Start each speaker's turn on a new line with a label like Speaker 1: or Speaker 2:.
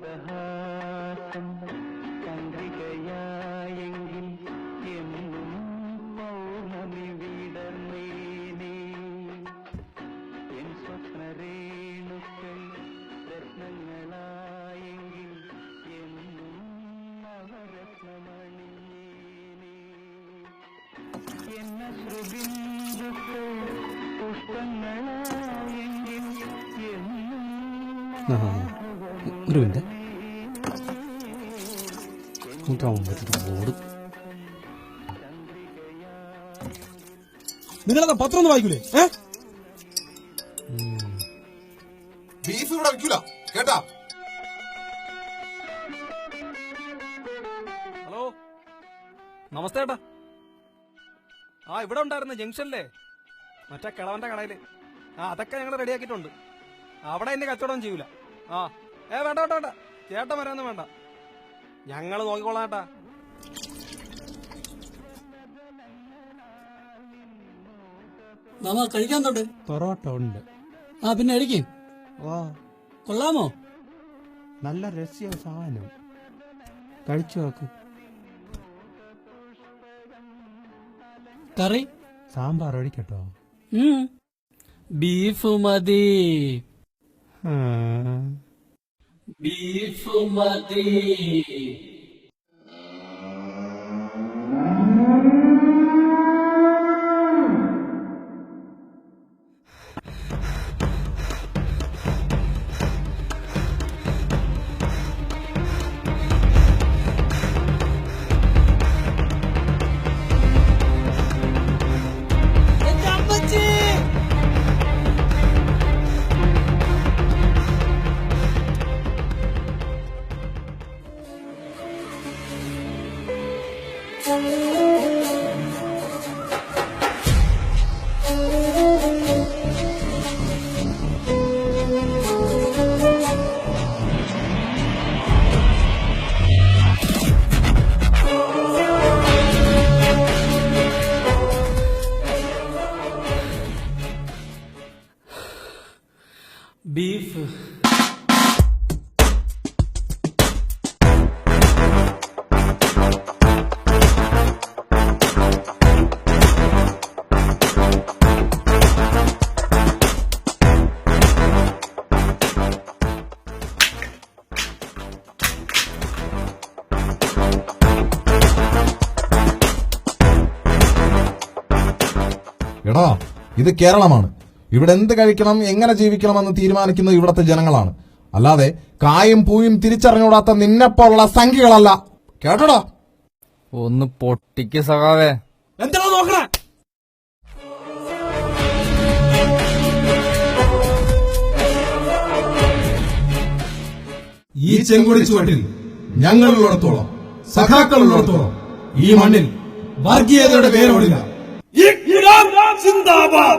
Speaker 1: മന്ദഹാസം ചന്ദ്രികയായെങ്കിൽ എന്നും പൗർണമി വിടർന്നേനേ എൻ സ്വപ്നരേണുക്കൾ രത്നങ്ങളായെങ്കിൽ എന്നും നവരത്നമണിഞ്ഞേനേ എന്ന ശ്രുബിന്ദുക്കൾ പുഷ്പങ്ങളായെങ്കിൽ എന്നും
Speaker 2: പറ്റുന്ന ബോർഡ്
Speaker 3: നിങ്ങളതാ പത്രം ഒന്ന് വായിക്കൂലേ?
Speaker 4: ബീഫ് ഇവിടെ വിൽക്കൂല. കേട്ടാ?
Speaker 3: ഹലോ? നമസ്തേ ഏട്ടാ. ആ ഇവിടെ ഉണ്ടായിരുന്നു ജംഗ്ഷനിലെ. മറ്റേ കിളവന്റെ കടയിൽ. ആ അതൊക്കെ ഞങ്ങൾ റെഡിയാക്കിയിട്ടുണ്ട്. അവിടെ എന്നെ കച്ചവടം ചെയ്യൂല. ആ. ഏ വേണ്ട വേണ്ട വേണ്ട. ചേട്ടൻ വരാനൊന്നും വേണ്ട. ഞങ്ങൾ നോക്കിക്കോളാം ഏട്ടാ
Speaker 2: മാമ കഴിക്കാൻ തൊട്ട്?
Speaker 5: പൊറോട്ട ഉണ്ട്.
Speaker 2: ആ പിന്നെ അടിക്കും
Speaker 5: വാ
Speaker 2: കൊള്ളാമോ?
Speaker 5: നല്ല രസ്യ സാധനം. കഴിച്ചു നോക്ക്.
Speaker 2: കറി?
Speaker 5: സാമ്പാർ ഒഴിക്കട്ടോ.
Speaker 2: ഉം. ബീഫ് മതി.
Speaker 5: ആ.
Speaker 2: ബീഫ് മതി ബീഫ്
Speaker 4: എടാ ഇത് കേരളമാണ്. ഇവിടെ എന്ത് കഴിക്കണം എങ്ങനെ ജീവിക്കണമെന്ന് തീരുമാനിക്കുന്നത് ഇവിടത്തെ ജനങ്ങളാണ്. അല്ലാതെ കായും പൂയും തിരിച്ചറിഞ്ഞൂടാത്ത നിന്നെപ്പോലുള്ള സംഖ്യകളല്ല കേട്ടോടാ?
Speaker 6: ഒന്ന് പൊട്ടിക്ക് സഹാവേ
Speaker 3: എന്താ നോക്കണേ?
Speaker 4: ഈ ചെങ്കൊടി ചുവട്ടിൽ ഞങ്ങളുള്ളിടത്തോളം സഖാക്കളുള്ളിടത്തോളം ഈ മണ്ണിൽ വർഗീയതയുടെ 金
Speaker 3: 大爸